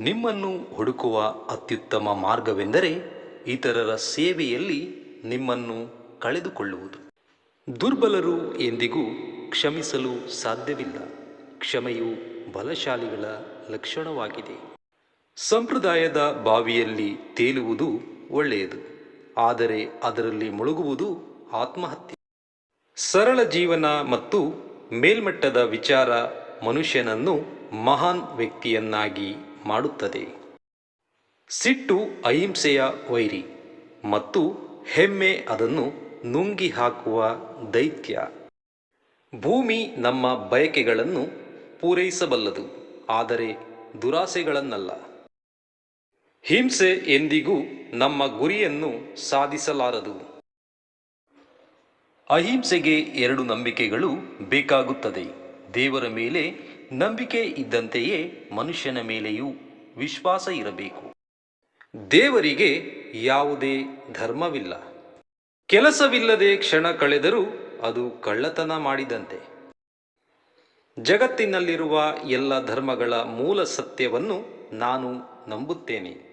ನಿಮ್ಮನ್ನು ಹುಡುಕುವ ಅತ್ಯುತ್ತಮ ಮಾರ್ಗವೆಂದರೆ ಇತರರ ಸೇವೆಯಲ್ಲಿ ನಿಮ್ಮನ್ನು ಕಳೆದುಕೊಳ್ಳುವುದು. ದುರ್ಬಲರು ಎಂದಿಗೂ ಕ್ಷಮಿಸಲು ಸಾಧ್ಯವಿಲ್ಲ. ಕ್ಷಮೆಯು ಬಲಶಾಲಿಗಳ ಲಕ್ಷಣವಾಗಿದೆ. ಸಂಪ್ರದಾಯದ ಬಾವಿಯಲ್ಲಿ ತೇಲುವುದು ಒಳ್ಳೆಯದು. ಆದರೆ ಅದರಲ್ಲಿ ಮುಳುಗುವುದು ಆತ್ಮಹತ್ಯೆ. ಸರಳ ಜೀವನ ಮತ್ತು ಮೇಲ್ಮಟ್ಟದ ವಿಚಾರ ಮನುಷ್ಯನನ್ನು ಮಹಾನ್ ವ್ಯಕ್ತಿಯನ್ನಾಗಿ ಮಾಡುತ್ತದೆ. ಸಿಟ್ಟು ಅಹಿಂಸೆಯ ವೈರಿ ಮತ್ತು ಹೆಮ್ಮೆ ಅದನ್ನು ನುಂಗಿ ಹಾಕುವ ದೈತ್ಯ. ಭೂಮಿ ನಮ್ಮ ಬಯಕೆಗಳನ್ನು ಪೂರೈಸಬಲ್ಲದು, ಆದರೆ ದುರಾಸೆಗಳನ್ನಲ್ಲ. ಹಿಂಸೆ ಎಂದಿಗೂ ನಮ್ಮ ಗುರಿಯನ್ನು ಸಾಧಿಸಲಾರದು. ಅಹಿಂಸೆಗೆ ಎರಡು ನಂಬಿಕೆಗಳು ಬೇಕಾಗುತ್ತದೆ. ದೇವರ ಮೇಲೆ ನಂಬಿಕೆ ಇದ್ದಂತೆಯೇ ಮನುಷ್ಯನ ಮೇಲೆಯೂ ವಿಶ್ವಾಸ ಇರಬೇಕು. ದೇವರಿಗೆ ಯಾವುದೇ ಧರ್ಮವಿಲ್ಲ. ಕೆಲಸವಿಲ್ಲದೆ ಕ್ಷಣ ಕಳೆದರೂ ಅದು ಕಳ್ಳತನ ಮಾಡಿದಂತೆ. ಜಗತ್ತಿನಲ್ಲಿರುವ ಎಲ್ಲ ಧರ್ಮಗಳ ಮೂಲ ಸತ್ಯವನ್ನು ನಾನು ನಂಬುತ್ತೇನೆ.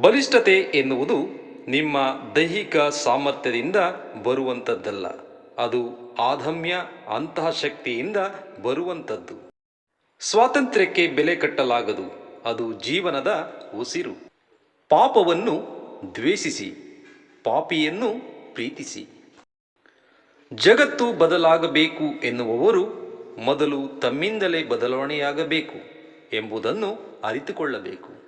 ಬಲಿಷ್ಠತೆ ಎನ್ನುವುದು ನಿಮ್ಮ ದೈಹಿಕ ಸಾಮರ್ಥ್ಯದಿಂದ ಬರುವಂಥದ್ದಲ್ಲ. ಅದು ಆದಮ್ಯ ಅಂತಹ ಶಕ್ತಿಯಿಂದ ಬರುವಂಥದ್ದು. ಸ್ವಾತಂತ್ರ್ಯಕ್ಕೆ ಬೆಲೆ ಕಟ್ಟಲಾಗದು, ಅದು ಜೀವನದ ಉಸಿರು. ಪಾಪವನ್ನು ದ್ವೇಷಿಸಿ, ಪಾಪಿಯನ್ನು ಪ್ರೀತಿಸಿ. ಜಗತ್ತು ಬದಲಾಗಬೇಕು ಎನ್ನುವವರು ಮೊದಲು ತಮ್ಮಿಂದಲೇ ಬದಲಾವಣೆಯಾಗಬೇಕು ಎಂಬುದನ್ನು ಅರಿತುಕೊಳ್ಳಬೇಕು.